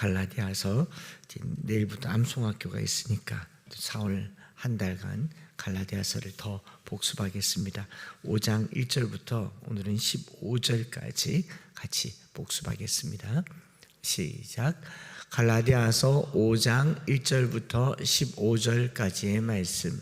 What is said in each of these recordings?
갈라디아서 내일부터 암송학교가 있으니까 4월 한 달간 갈라디아서를 더 복습하겠습니다. 5장 1절부터 오늘은 15절까지 같이 복습하겠습니다. 시작. 갈라디아서 5장 1절부터 15절까지의 말씀.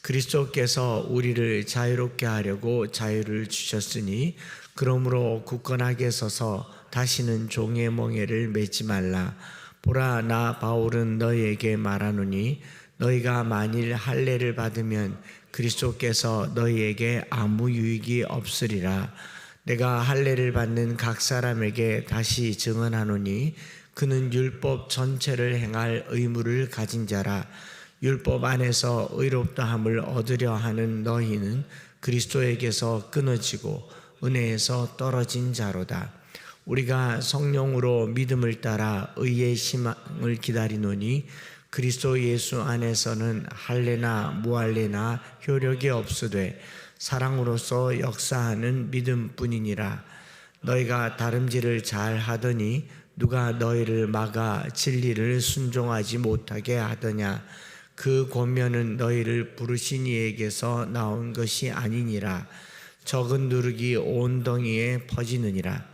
그리스도께서 우리를 자유롭게 하려고 자유를 주셨으니 그러므로 굳건하게 서서 다시는 종의 멍에를 매지 말라. 보라 나 바울은 너희에게 말하노니 너희가 만일 할례를 받으면 그리스도께서 너희에게 아무 유익이 없으리라. 내가 할례를 받는 각 사람에게 다시 증언하노니 그는 율법 전체를 행할 의무를 가진 자라. 율법 안에서 의롭다함을 얻으려 하는 너희는 그리스도에게서 끊어지고 은혜에서 떨어진 자로다. 우리가 성령으로 믿음을 따라 의의 희망을 기다리노니 그리스도 예수 안에서는 할례나 무할례나 효력이 없으되 사랑으로서 역사하는 믿음뿐이니라. 너희가 다름질을 잘 하더니 누가 너희를 막아 진리를 순종하지 못하게 하더냐? 그 권면은 너희를 부르신 이에게서 나온 것이 아니니라. 적은 누룩이 온 덩이에 퍼지느니라.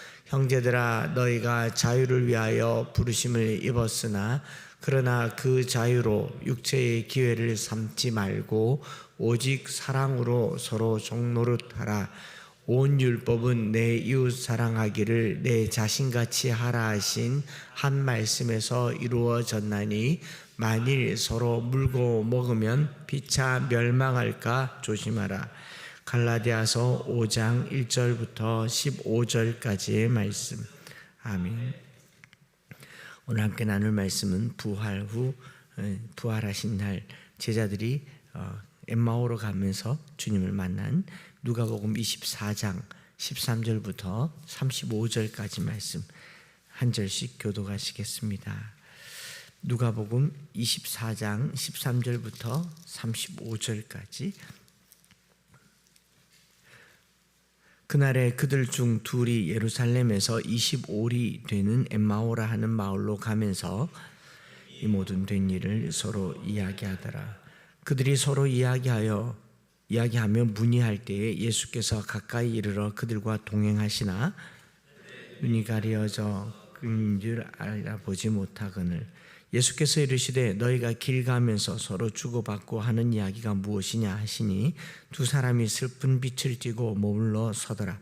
형제들아 너희가 자유를 위하여 부르심을 입었으나 그러나 그 자유로 육체의 기회를 삼지 말고 오직 사랑으로 서로 종노릇하라 온 율법은 내 이웃 사랑하기를 내 자신같이 하라 하신 한 말씀에서 이루어졌나니 만일 서로 물고 먹으면 피차 멸망할까 조심하라. 갈라디아서 5장 1절부터 15절까지의 말씀. 아멘. 오늘 함께 나눌 말씀은 부활 후 어, 부활하신 날 제자들이 어, 엠마오로 가면서 주님을 만난 누가복음 24장 13절부터 35절까지 말씀 한 절씩 교도하시겠습니다. 누가복음 24장 13절부터 35절까지 그날에 그들 중 둘이 예루살렘에서 25리 되는 엠마오라 하는 마을로 가면서 이 모든 된 일을 서로 이야기하더라. 그들이 서로 이야기하여 이야기하며 문의할 때에 예수께서 가까이 이르러 그들과 동행하시나 눈이 가려져 줄 알아보지 못하거늘 예수께서 이르시되 너희가 길 가면서 서로 주고받고 하는 이야기가 무엇이냐 하시니 두 사람이 슬픈 빛을 띠고 머물러 서더라.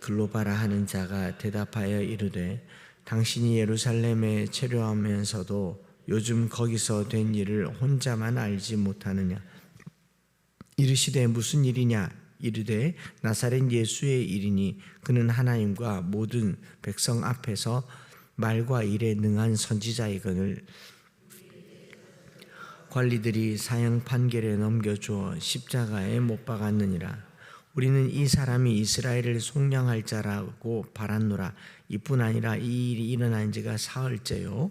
글로바라 하는 자가 대답하여 이르되 당신이 예루살렘에 체류하면서도 요즘 거기서 된 일을 혼자만 알지 못하느냐? 이르시되 무슨 일이냐 이르되 나사렛 예수의 일이니 그는 하나님과 모든 백성 앞에서 말과 일에 능한 선지자이거늘. 관리들이 사형 판결에 넘겨주어 십자가에 못 박았느니라. 우리는 이 사람이 이스라엘을 속량할 자라고 바랐노라. 이뿐 아니라 이 일이 일어난 지가 사흘째요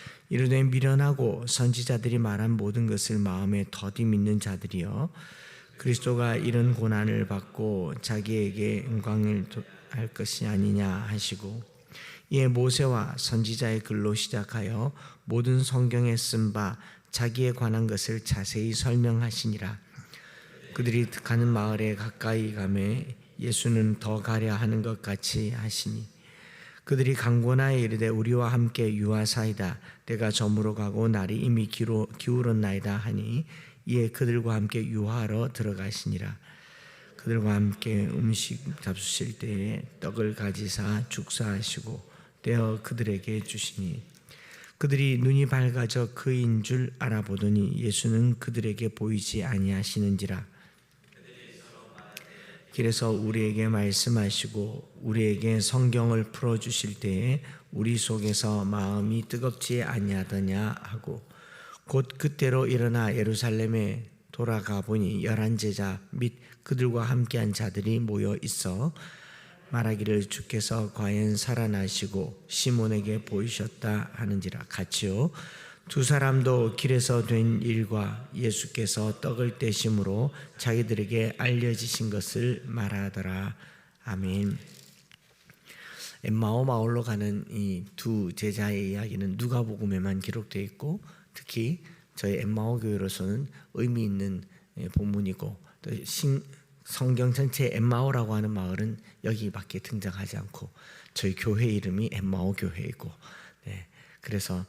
이르되 미련하고 선지자들이 말한 모든 것을 마음에 더디 믿는 자들이여 그리스도가 이런 고난을 받고 자기에게 영광을 할 것이 아니냐 하시고 이에 모세와 선지자의 글로 시작하여 모든 성경에 쓴 바 자기에 관한 것을 자세히 설명하시니라. 그들이 가는 마을에 가까이 가매 예수는 더 가려 하는 것 같이 하시니 그들이 강고나에 이르되 우리와 함께 유하사이다. 내가 저물어 가고 날이 이미 기로, 기울었나이다 하니 이에 그들과 함께 유하러 들어가시니라. 그들과 함께 음식 잡수실 때에 떡을 가지사 축사하시고 떼어 그들에게 주시니 그들이 눈이 밝아져 그인 줄 알아보더니 예수는 그들에게 보이지 아니하시는지라 길에서 우리에게 말씀하시고 우리에게 성경을 풀어 주실 때에 우리 속에서 마음이 뜨겁지 아니하더냐 하고 곧 그때로 일어나 예루살렘에 돌아가 보니 열한 제자 및 그들과 함께한 자들이 모여 있어 말하기를 주께서 과연 살아나시고 시몬에게 보이셨다 하는지라 같이요 두 사람도 길에서 된 일과 예수께서 떡을 떼심으로 자기들에게 알려지신 것을 말하더라 아멘. 엠마오 마을로 가는 이 두 제자의 이야기는 누가복음에만 기록되어 있고 특히 저희 엠마오 교회로서는 의미 있는 예, 본문이고 또 신, 성경 전체 엠마오라고 하는 마을은 여기밖에 등장하지 않고 저희 교회 이름이 엠마오 교회이고 네, 그래서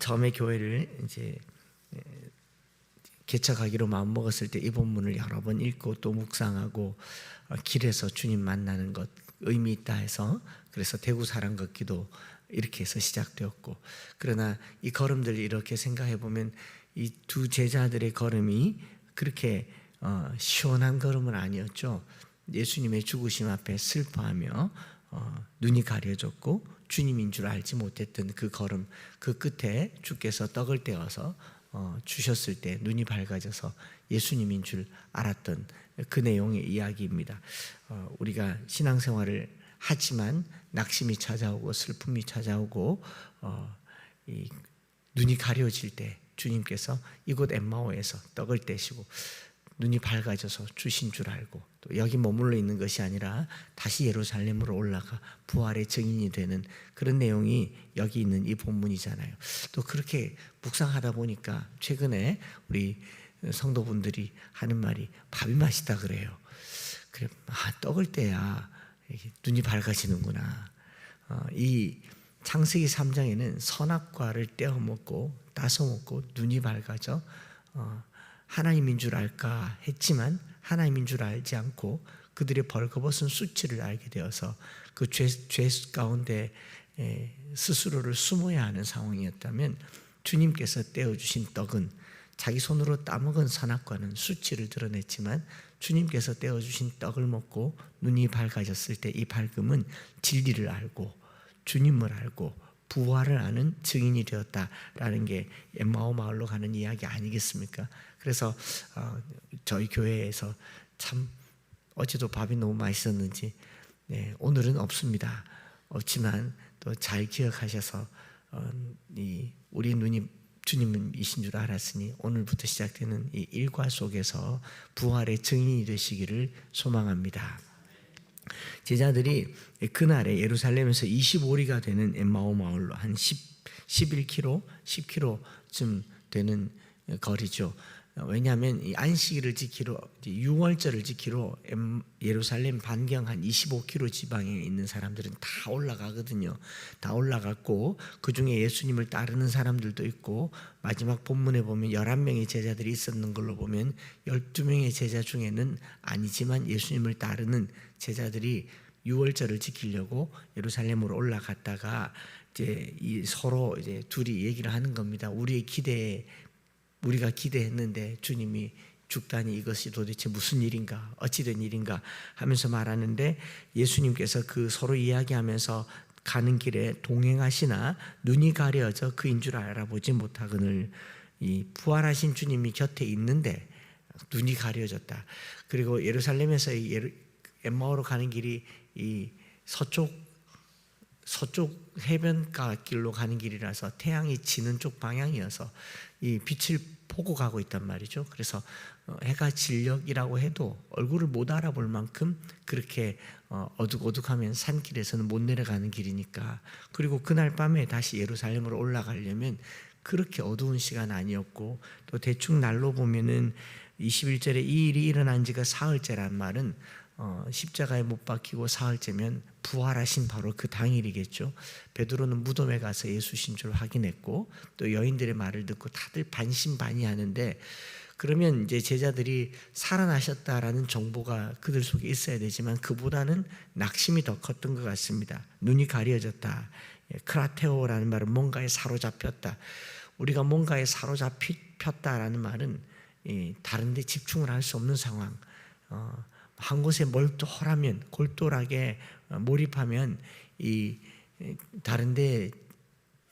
처음에 교회를 이제 예, 개척하기로 마음 먹었을 때 이 본문을 여러 번 읽고 또 묵상하고 어, 길에서 주님 만나는 것 의미 있다 해서 그래서 대구 사랑 걷기도 이렇게 해서 시작되었고 그러나 이 걸음들 이렇게 생각해 보면 이 두 제자들의 걸음이 그렇게 어, 시원한 걸음은 아니었죠. 예수님의 죽으심 앞에 슬퍼하며 어, 눈이 가려졌고 주님인 줄 알지 못했던 그 걸음 그 끝에 주께서 떡을 떼어서 어, 주셨을 때 눈이 밝아져서 예수님인 줄 알았던 그 내용의 이야기입니다. 어, 우리가 신앙생활을 하지만 낙심이 찾아오고 슬픔이 찾아오고 어, 이 눈이 가려질 때 주님께서 이곳 엠마오에서 떡을 떼시고 눈이 밝아져서 주신 줄 알고 또 여기 머물러 있는 것이 아니라 다시 예루살렘으로 올라가 부활의 증인이 되는 그런 내용이 여기 있는 이 본문이잖아요. 또 그렇게 묵상하다 보니까 최근에 우리 성도분들이 하는 말이 밥이 맛있다 그래요. 그래, 아, 떡을 떼야 눈이 밝아지는구나. 어, 이 창세기 3장에는 선악과를 떼어 먹고 따서 먹고 눈이 밝아져 어, 하나님인 줄 알까 했지만 하나님인 줄 알지 않고 그들의 벌거벗은 수치를 알게 되어서 그 죄 죄 가운데 에, 스스로를 숨어야 하는 상황이었다면 주님께서 떼어주신 떡은 자기 손으로 따먹은 선악과는 수치를 드러냈지만 주님께서 떼어주신 떡을 먹고 눈이 밝아졌을 때 이 밝음은 진리를 알고 주님을 알고 부활을 아는 증인이 되었다라는 게 엠마오 마을로 가는 이야기 아니겠습니까? 그래서 어, 저희 교회에서 참 어제도 밥이 너무 맛있었는지 네, 오늘은 없습니다. 없지만 또 잘 기억하셔서 어, 이 우리 눈이 주님이신 줄 알았으니 오늘부터 시작되는 이 일과 속에서 부활의 증인이 되시기를 소망합니다. 제자들이 그날에 예루살렘에서 25리가 되는 엠마오 마을로 한 10, 11km, 10km쯤 되는 거리죠. 왜냐하면 이 안식일을 지키러 6월절을 지키러 예루살렘 반경 한 25km 지방에 있는 사람들은 다 올라가거든요. 다 올라갔고 그 중에 예수님을 따르는 사람들도 있고 마지막 본문에 보면 11명의 제자들이 있었는 걸로 보면 12명의 제자 중에는 아니지만 예수님을 따르는 제자들이 6월절을 지키려고 예루살렘으로 올라갔다가 이제 이 서로 이제 둘이 얘기를 하는 겁니다. 우리의 기대에 우리가 기대했는데 주님이 죽다니 이것이 도대체 무슨 일인가 어찌된 일인가 하면서 말하는데 예수님께서 그 서로 이야기하면서 가는 길에 동행하시나 눈이 가려져 그인 줄 알아보지 못하거늘 이 부활하신 주님이 곁에 있는데 눈이 가려졌다. 그리고 예루살렘에서 엠마오로 가는 길이 이 서쪽 서쪽 해변가 길로 가는 길이라서 태양이 지는 쪽 방향이어서 이 빛을 보고 가고 있단 말이죠. 그래서 어, 해가 진력이라고 해도 얼굴을 못 알아볼 만큼 그렇게 어, 어둑어둑하면 산길에서는 못 내려가는 길이니까 그리고 그날 밤에 다시 예루살렘으로 올라가려면 그렇게 어두운 시간 아니었고 또 대충 날로 보면은 21절에 이 일이 일어난 지가 사흘째란 말은 어, 십자가에 못 박히고 사흘째면 부활하신 바로 그 당일이겠죠. 베드로는 무덤에 가서 예수신 줄 확인했고 또 여인들의 말을 듣고 다들 반신반의하는데 그러면 이제 제자들이 살아나셨다라는 정보가 그들 속에 있어야 되지만 그보다는 낙심이 더 컸던 것 같습니다. 눈이 가려졌다. 예, 크라테오라는 말은 뭔가에 사로잡혔다. 우리가 뭔가에 사로잡혔다라는 말은 예, 다른데 집중을 할 수 없는 상황. 어, 한 곳에 몰두하면 골똘하게 어, 몰입하면 이 에, 다른데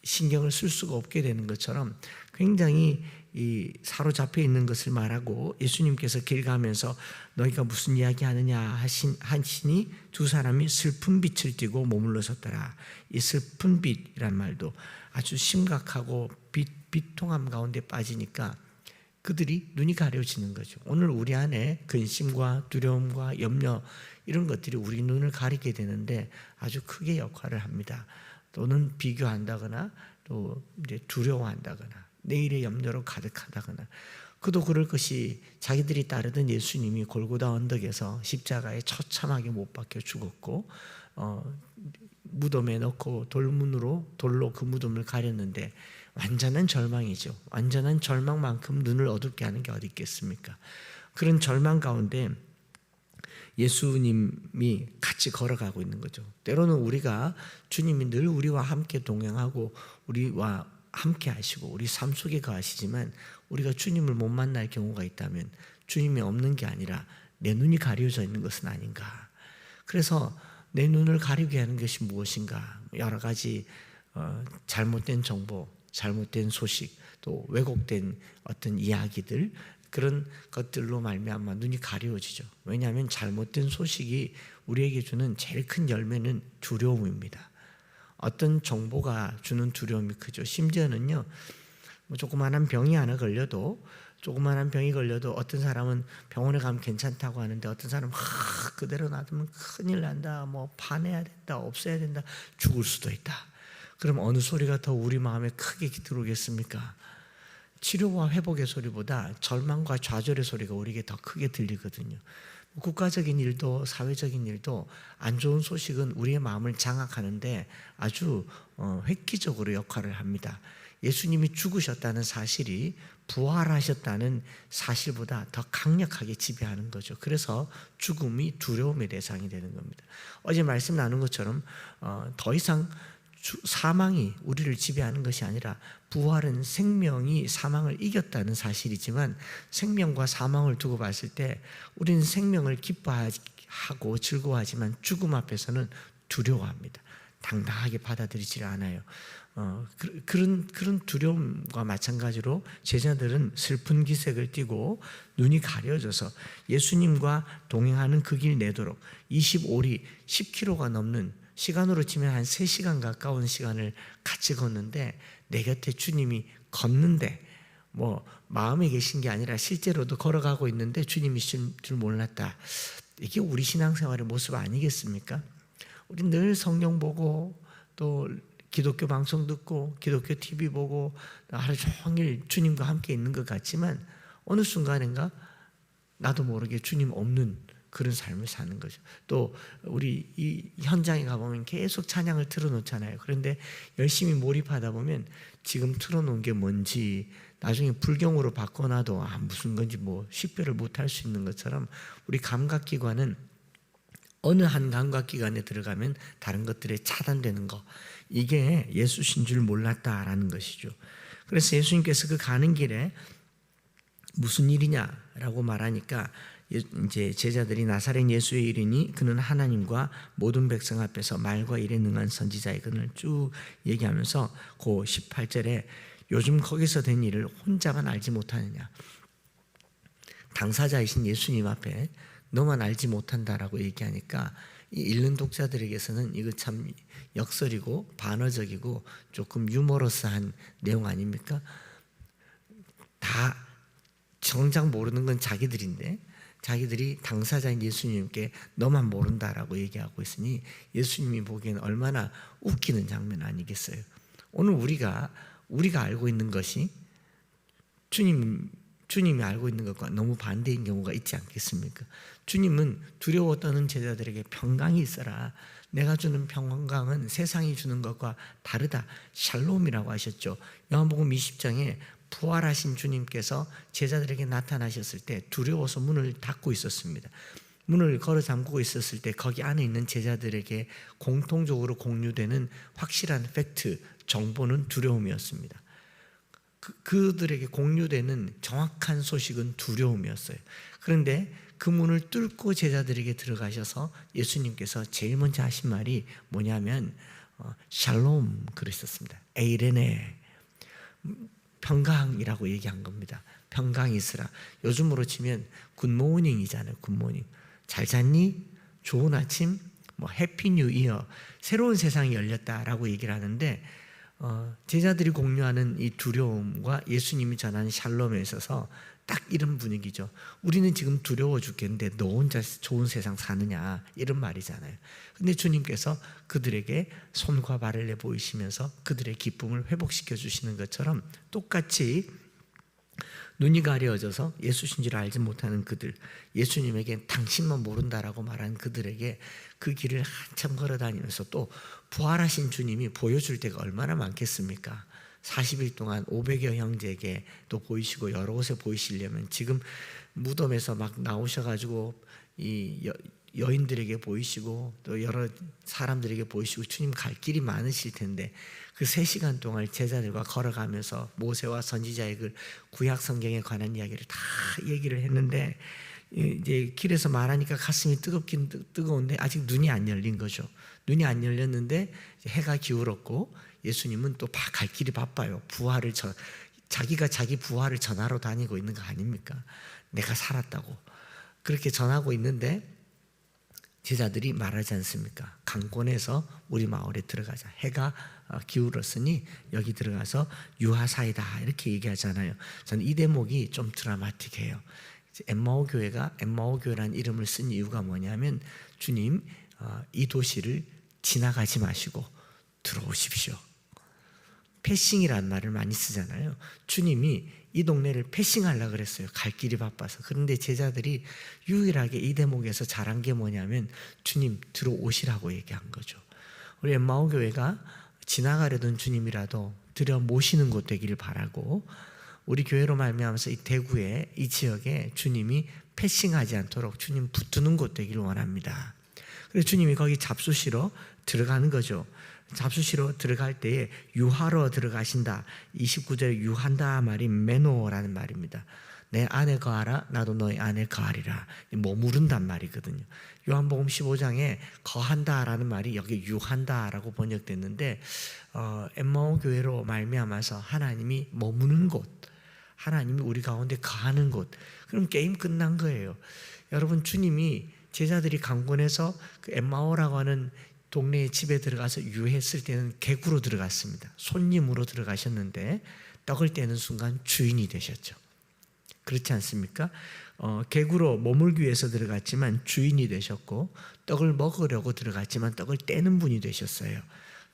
신경을 쓸 수가 없게 되는 것처럼 굉장히 이 사로잡혀 있는 것을 말하고 예수님께서 길 가면서 너희가 무슨 이야기 하느냐 하신 하시니 두 사람이 슬픈 빛을 띠고 머물러 섰더라. 이 슬픈 빛이란 말도 아주 심각하고 빛 비통함 가운데 빠지니까 그들이 눈이 가려지는 거죠. 오늘 우리 안에 근심과 두려움과 염려 이런 것들이 우리 눈을 가리게 되는데 아주 크게 역할을 합니다. 또는 비교한다거나 또 이제 두려워한다거나 내일의 염려로 가득하다거나 그도 그럴 것이 자기들이 따르던 예수님이 골고다 언덕에서 십자가에 처참하게 못 박혀 죽었고 어, 무덤에 넣고 돌문으로 돌로 그 무덤을 가렸는데 완전한 절망이죠. 완전한 절망만큼 눈을 어둡게 하는 게 어디 있겠습니까? 그런 절망 가운데 예수님이 같이 걸어가고 있는 거죠. 때로는 우리가 주님이 늘 우리와 함께 동행하고 우리와 함께 하시고 우리 삶 속에 거하시지만 우리가 주님을 못 만날 경우가 있다면 주님이 없는 게 아니라 내 눈이 가려져 있는 것은 아닌가. 그래서 내 눈을 가리게 하는 것이 무엇인가. 여러 가지 어, 잘못된 정보, 잘못된 소식, 또 왜곡된 어떤 이야기들 그런 것들로 말미암아 눈이 가려워지죠. 왜냐하면 잘못된 소식이 우리에게 주는 제일 큰 열매는 두려움입니다. 어떤 정보가 주는 두려움이 크죠. 심지어는요, 뭐 조그마한 병이 하나 걸려도 조그마한 병이 걸려도 어떤 사람은 병원에 가면 괜찮다고 하는데 어떤 사람은 하, 그대로 놔두면 큰일 난다, 뭐 파내야 된다, 없애야 된다, 죽을 수도 있다. 그럼 어느 소리가 더 우리 마음에 크게 들어오겠습니까? 치료와 회복의 소리보다 절망과 좌절의 소리가 우리에게 더 크게 들리거든요. 국가적인 일도 사회적인 일도 안 좋은 소식은 우리의 마음을 장악하는데 아주 어, 획기적으로 역할을 합니다. 예수님이 죽으셨다는 사실이 부활하셨다는 사실보다 더 강력하게 지배하는 거죠. 그래서 죽음이 두려움의 대상이 되는 겁니다. 어제 말씀 나눈 것처럼 어, 더 이상 사망이 우리를 지배하는 것이 아니라 부활은 생명이 사망을 이겼다는 사실이지만 생명과 사망을 두고 봤을 때 우리는 생명을 기뻐하고 즐거워하지만 죽음 앞에서는 두려워합니다. 당당하게 받아들이지 않아요. 어, 그, 그런 그런 두려움과 마찬가지로 제자들은 슬픈 기색을 띠고 눈이 가려져서 예수님과 동행하는 그 길 내도록 25리 10km가 넘는 시간으로 치면 한 3시간 가까운 시간을 같이 걷는데 내 곁에 주님이 걷는데 뭐 마음에 계신 게 아니라 실제로도 걸어가고 있는데 주님이신 줄 몰랐다. 이게 우리 신앙생활의 모습 아니겠습니까? 우리 늘 성경 보고 또 기독교 방송 듣고 기독교 TV 보고 하루 종일 주님과 함께 있는 것 같지만 어느 순간인가 나도 모르게 주님 없는 그런 삶을 사는 거죠. 또 우리 이 현장에 가보면 계속 찬양을 틀어놓잖아요. 그런데 열심히 몰입하다 보면 지금 틀어놓은 게 뭔지 나중에 불경으로 바꿔놔도 아, 무슨 건지 뭐 식별을 못 할 수 있는 것처럼 우리 감각기관은 어느 한 감각기관에 들어가면 다른 것들에 차단되는 거 이게 예수신 줄 몰랐다라는 것이죠. 그래서 예수님께서 그 가는 길에 무슨 일이냐라고 말하니까 예, 이제 제자들이 나사렛 예수의 이르니 그는 하나님과 모든 백성 앞에서 말과 일에 능한 선지자의 그를 쭉 얘기하면서 그 18절에 요즘 거기서 된 일을 혼자만 알지 못하느냐 당사자이신 예수님 앞에 너만 알지 못한다라고 얘기하니까 이 읽는 독자들에게서는 이거 참 역설이고 반어적이고 조금 유머러스한 내용 아닙니까? 다 정작 모르는 건 자기들인데 자기들이 당사자인 예수님께 너만 모른다라고 얘기하고 있으니 예수님이 보기에는 얼마나 웃기는 장면 아니겠어요? 오늘 우리가 우리가 알고 있는 것이 주님이 주님이 알고 있는 것과 너무 반대인 경우가 있지 않겠습니까? 주님은 두려워 떠는 제자들에게 평강이 있어라. 내가 주는 평강은 세상이 주는 것과 다르다. 샬롬이라고 하셨죠. 요한복음 20장에 부활하신 주님께서 제자들에게 나타나셨을 때 두려워서 문을 닫고 있었습니다. 문을 걸어 잠그고 있었을 때 거기 안에 있는 제자들에게 공통적으로 공유되는 확실한 팩트, 정보는 두려움이었습니다. 그, 그들에게 공유되는 정확한 소식은 두려움이었어요. 그런데 그 문을 뚫고 제자들에게 들어가셔서 예수님께서 제일 먼저 하신 말이 뭐냐면 어, 샬롬 그러셨습니다. 에이레네 평강이라고 얘기한 겁니다. 평강이 있으라. 요즘으로 치면 굿모닝이잖아요. 굿모닝. 잘 잤니? 좋은 아침? 뭐 해피 뉴 이어. 새로운 세상이 열렸다라고 얘기를 하는데 어, 제자들이 공유하는 이 두려움과 예수님이 전하는 샬롬에 있어서 딱 이런 분위기죠. 우리는 지금 두려워 죽겠는데 너 혼자 좋은 세상 사느냐 이런 말이잖아요. 근데 주님께서 그들에게 손과 발을 내 보이시면서 그들의 기쁨을 회복시켜 주시는 것처럼 똑같이 눈이 가려져서 예수신 줄 알지 못하는 그들, 예수님에게 당신만 모른다라고 말한 그들에게 그 길을 한참 걸어 다니면서 또 부활하신 주님이 보여줄 때가 얼마나 많겠습니까? 40일 동안 500여 형제에게 또 보이시고 여러 곳에 보이시려면 지금 무덤에서 막 나오셔가지고 이 여, 여인들에게 보이시고 또 여러 사람들에게 보이시고 주님 갈 길이 많으실 텐데 그세 시간 동안 제자들과 걸어가면서 모세와 선지자의 그 구약 성경에 관한 이야기를 다 얘기를 했는데 이제 길에서 말하니까 가슴이 뜨겁긴 뜨거운데 아직 눈이 안 열린 거죠. 눈이 안 열렸는데 해가 기울었고 예수님은 또 갈 길이 바빠요. 부활을 전 자기가 자기 부활을 전하러 다니고 있는 거 아닙니까? 내가 살았다고 그렇게 전하고 있는데 제자들이 말하지 않습니까? 강권에서 우리 마을에 들어가자. 해가 어, 기울었으니 여기 들어가서 유하사이다 이렇게 얘기하잖아요. 저는 이 대목이 좀 드라마틱해요. 엠마오 교회가 엠마오 교회라는 이름을 쓴 이유가 뭐냐면 주님 어, 이 도시를 지나가지 마시고 들어오십시오. 패싱이라는 말을 많이 쓰잖아요. 주님이 이 동네를 패싱하려 그랬어요. 갈 길이 바빠서. 그런데 제자들이 유일하게 이 대목에서 잘한 게 뭐냐면 주님 들어오시라고 얘기한 거죠. 우리 엠마오 교회가 지나가려던 주님이라도 들여 모시는 곳 되기를 바라고 우리 교회로 말미암아서 이 대구에 이 지역에 주님이 패싱하지 않도록 주님 붙드는 곳 되기를 원합니다. 그래서 주님이 거기 잡수시러 들어가는 거죠. 잡수시러 들어갈 때에 유하러 들어가신다. 29절에 유한다 말이 메노라는 말입니다. 내 안에 거하라 나도 너의 안에 거하리라. 머무른단 말이거든요. 요한복음 15장에 거한다라는 말이 여기 유한다라고 번역됐는데 어, 엠마오 교회로 말미암아서 하나님이 머무는 곳, 하나님이 우리 가운데 거하는 곳. 그럼 게임 끝난 거예요. 여러분 주님이 제자들이 강권에서 그 엠마오라고 하는 동네의 집에 들어가서 유했을 때는 객으로 들어갔습니다. 손님으로 들어가셨는데 떡을 떼는 순간 주인이 되셨죠. 그렇지 않습니까? 어, 객으로 머물기 위해서 들어갔지만 주인이 되셨고 떡을 먹으려고 들어갔지만 떡을 떼는 분이 되셨어요.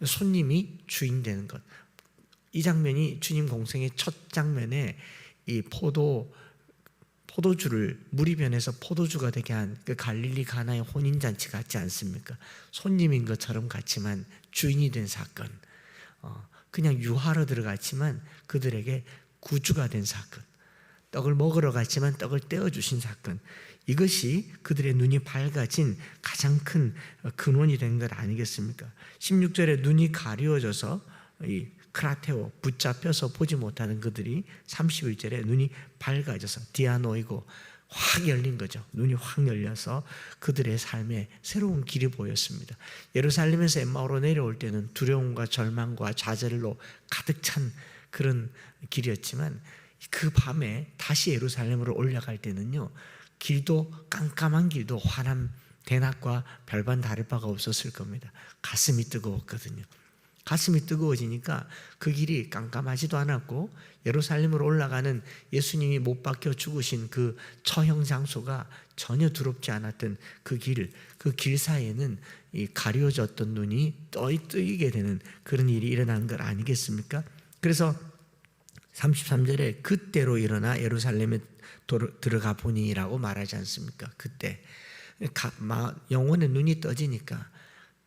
손님이 주인 되는 것. 이 장면이 주님 공생의 첫 장면에 이 포도 포도주를 물이 변해서 포도주가 되게 한 그 갈릴리 가나의 혼인 잔치 같지 않습니까? 손님인 것처럼 같지만 주인이 된 사건. 어, 그냥 유하러 들어갔지만 그들에게 구주가 된 사건. 떡을 먹으러 갔지만 떡을 떼어 주신 사건. 이것이 그들의 눈이 밝아진 가장 큰 근원이 된 것 아니겠습니까? 16절에 눈이 가려져서 이 크라테오 붙잡혀서 보지 못하는 그들이 31절에 눈이 밝아져서 디아노이고 확 열린 거죠. 눈이 확 열려서 그들의 삶에 새로운 길이 보였습니다. 예루살렘에서 엠마오로 내려올 때는 두려움과 절망과 좌절로 가득 찬 그런 길이었지만 그 밤에 다시 예루살렘으로 올라갈 때는요. 길도 깜깜한 길도 환한 대낮과 별반 다를 바가 없었을 겁니다. 가슴이 뜨거웠거든요. 가슴이 뜨거워지니까 그 길이 깜깜하지도 않았고 예루살렘으로 올라가는 예수님이 못 박혀 죽으신 그 처형 장소가 전혀 두렵지 않았던 그 길, 그 길 사이에는 이 가려졌던 눈이 떠이 뜨이게 되는 그런 일이 일어난 것 아니겠습니까? 그래서 33절에 그때로 일어나 예루살렘에 들어가 보니라고 말하지 않습니까? 그때 영혼의 눈이 떠지니까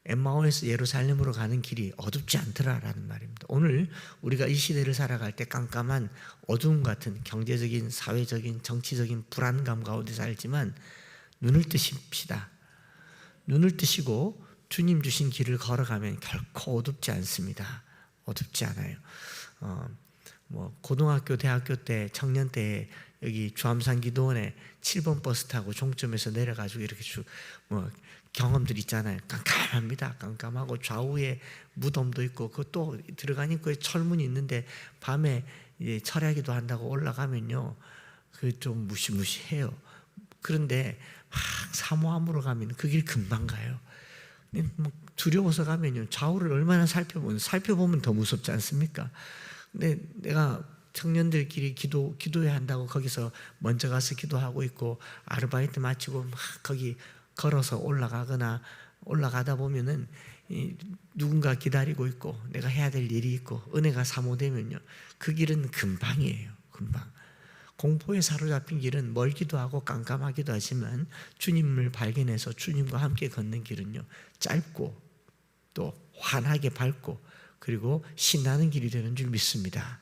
엠마오에서 예루살렘으로 가는 길이 어둡지 않더라라는 말입니다. 오늘 우리가 이 시대를 살아갈 때 깜깜한 어두움 같은 경제적인, 사회적인, 정치적인 불안감 가운데 살지만 눈을 뜨십시다. 눈을 뜨시고 주님 주신 길을 걸어가면 결코 어둡지 않습니다. 어둡지 않아요. 어, 뭐 고등학교, 대학교 때, 청년 때 여기 주암산 기도원에 7번 버스 타고 종점에서 내려가지고 이렇게 쭉 뭐 경험들 있잖아요. 깜깜합니다. 깜깜하고 좌우에 무덤도 있고 그또 들어가니까 철문이 있는데 밤에 이제 철야기도 한다고 올라가면요. 그 좀 무시무시해요. 그런데 막 사모함으로 가면 그 길 금방 가요. 뭐 두려워서 가면요 좌우를 얼마나 살펴보면 살펴보면 더 무섭지 않습니까? 근데 내가 청년들끼리 기도 기도해야 한다고 거기서 먼저 가서 기도하고 있고 아르바이트 마치고 막 거기 걸어서 올라가거나 올라가다 보면은 이 누군가 기다리고 있고 내가 해야 될 일이 있고 은혜가 사모되면요 그 길은 금방이에요 금방 공포에 사로잡힌 길은 멀기도 하고 깜깜하기도 하지만 주님을 발견해서 주님과 함께 걷는 길은요 짧고 또 환하게 밝고 그리고 신나는 길이 되는 줄 믿습니다.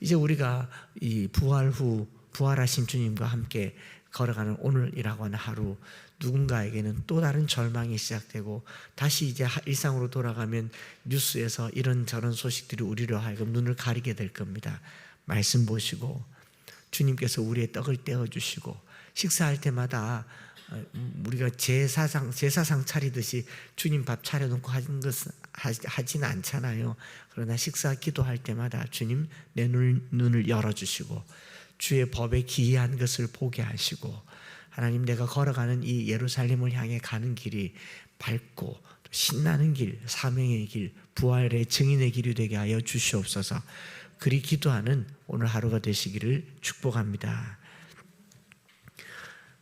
이제 우리가 이 부활 후 부활하신 주님과 함께 걸어가는 오늘이라고 하는 하루 누군가에게는 또 다른 절망이 시작되고 다시 이제 하- 일상으로 돌아가면 뉴스에서 이런저런 소식들이 우리로 하여금 눈을 가리게 될 겁니다. 말씀 보시고 주님께서 우리의 떡을 떼어 주시고 식사할 때마다 어, 우리가 제사상 제사상 차리듯이 주님 밥 차려놓고 하는 것은 하- 하지는 않잖아요. 그러나 식사 기도할 때마다 주님 내 눈, 눈을 열어주시고 주의 법에 기이한 것을 보게 하시고 하나님 내가 걸어가는 이 예루살렘을 향해 가는 길이 밝고 또 신나는 길, 사명의 길, 부활의 증인의 길이 되게 하여 주시옵소서. 그리 기도하는 오늘 하루가 되시기를 축복합니다.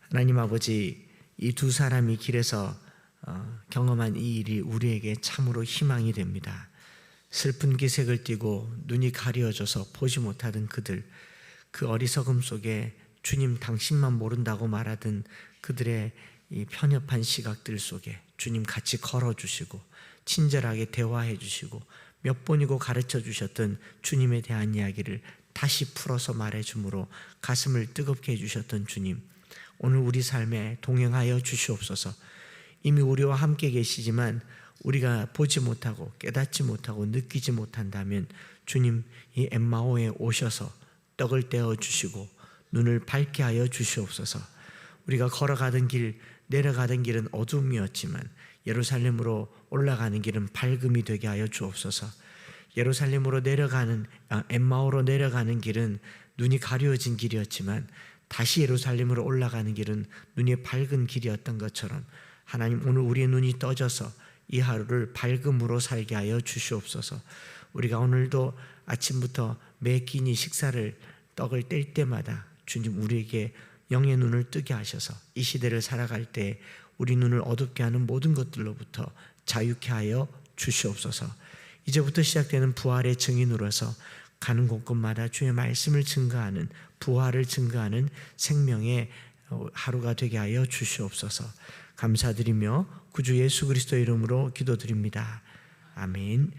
하나님 아버지 이 두 사람이 길에서 어, 경험한 이 일이 우리에게 참으로 희망이 됩니다. 슬픈 기색을 띠고 눈이 가려져서 보지 못하던 그들 그 어리석음 속에 주님 당신만 모른다고 말하던 그들의 이 편협한 시각들 속에 주님 같이 걸어 주시고 친절하게 대화해 주시고 몇 번이고 가르쳐 주셨던 주님에 대한 이야기를 다시 풀어서 말해 주므로 가슴을 뜨겁게 해 주셨던 주님 오늘 우리 삶에 동행하여 주시옵소서. 이미 우리와 함께 계시지만 우리가 보지 못하고 깨닫지 못하고 느끼지 못한다면 주님 이 엠마오에 오셔서 떡을 떼어 주시고 눈을 밝게 하여 주시옵소서. 우리가 걸어가던 길 내려가던 길은 어둠이었지만 예루살렘으로 올라가는 길은 밝음이 되게 하여 주옵소서. 예루살렘으로 내려가는 아, 엠마오로 내려가는 길은 눈이 가려진 길이었지만 다시 예루살렘으로 올라가는 길은 눈이 밝은 길이었던 것처럼 하나님 오늘 우리의 눈이 떠져서 이 하루를 밝음으로 살게 하여 주시옵소서. 우리가 오늘도 아침부터 매 끼니 식사를 떡을 뗄 때마다 주님 우리에게 영의 눈을 뜨게 하셔서 이 시대를 살아갈 때 우리 눈을 어둡게 하는 모든 것들로부터 자유케 하여 주시옵소서. 이제부터 시작되는 부활의 증인으로서 가는 곳곳마다 주의 말씀을 증거하는 부활을 증거하는 생명의 하루가 되게 하여 주시옵소서. 감사드리며 구주 예수 그리스도 이름으로 기도드립니다. 아멘.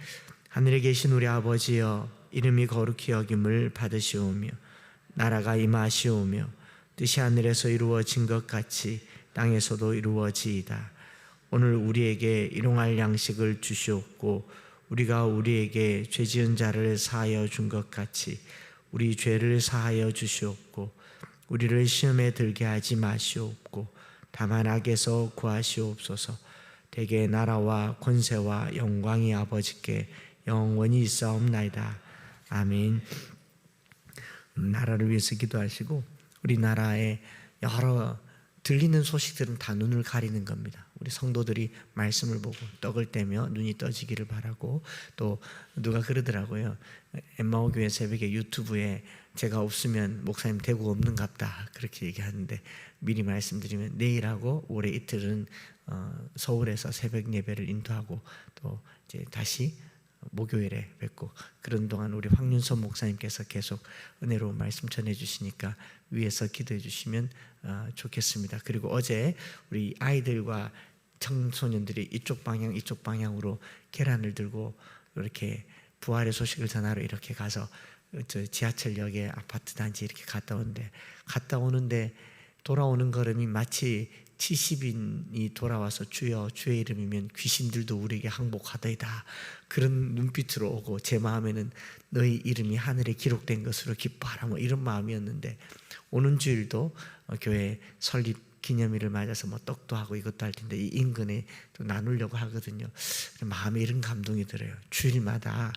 하늘에 계신 우리 아버지여 이름이 거룩히 여김을 받으시오며 나라가 임하시오며 뜻이 하늘에서 이루어진 것 같이 땅에서도 이루어지이다. 오늘 우리에게 일용할 양식을 주시옵고 우리가 우리에게 죄 지은 자를 사하여 준 것 같이 우리 죄를 사하여 주시옵고 우리를 시험에 들게 하지 마시옵고 다만 악에서 구하시옵소서 대개 나라와 권세와 영광이 아버지께 영원히 있사옵나이다 아멘 나라를 위해서 기도하시고 우리나라의 여러 들리는 소식들은 다 눈을 가리는 겁니다. 우리 성도들이 말씀을 보고 떡을 떼며 눈이 떠지기를 바라고 또 누가 그러더라고요. 엠마오 교회 새벽에 유튜브에 제가 없으면 목사님 대구 없는갑다 그렇게 얘기하는데 미리 말씀드리면 내일하고 올해 이틀은 어, 서울에서 새벽 예배를 인도하고 또 이제 다시 목요일에 뵙고 그런 동안 우리 황윤선 목사님께서 계속 은혜로운 말씀 전해 주시니까 위에서 기도해 주시면 어, 좋겠습니다. 그리고 어제 우리 아이들과 청소년들이 이쪽 방향 이쪽 방향으로 계란을 들고 이렇게 부활의 소식을 전하러 이렇게 가서 저 지하철역에 아파트 단지 이렇게 갔다 오는데 갔다 오는데 돌아오는 걸음이 마치 70인이 돌아와서 주여 주의 이름이면 귀신들도 우리에게 항복하더이다 그런 눈빛으로 오고 제 마음에는 너희 이름이 하늘에 기록된 것으로 기뻐하라 뭐 이런 마음이었는데 오는 주일도 어, 교회 설립 기념일을 맞아서 뭐 떡도 하고 이것도 할 텐데 이 인근에 또 나누려고 하거든요. 마음에 이런 감동이 들어요. 주일마다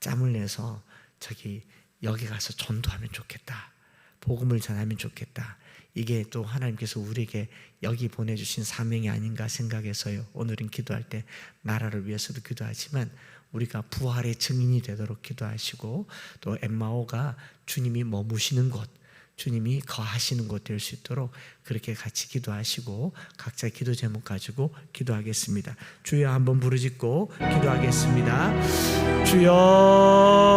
짬을 내서 저기 여기 가서 전도하면 좋겠다. 복음을 전하면 좋겠다. 이게 또 하나님께서 우리에게 여기 보내주신 사명이 아닌가 생각해서요. 오늘은 기도할 때 나라를 위해서도 기도하지만 우리가 부활의 증인이 되도록 기도하시고 또 엠마오가 주님이 머무시는 곳 주님이 거하시는 곳 될 수 있도록 그렇게 같이 기도하시고 각자 기도 제목 가지고 기도하겠습니다. 주여 한번 부르짖고 기도하겠습니다. 주여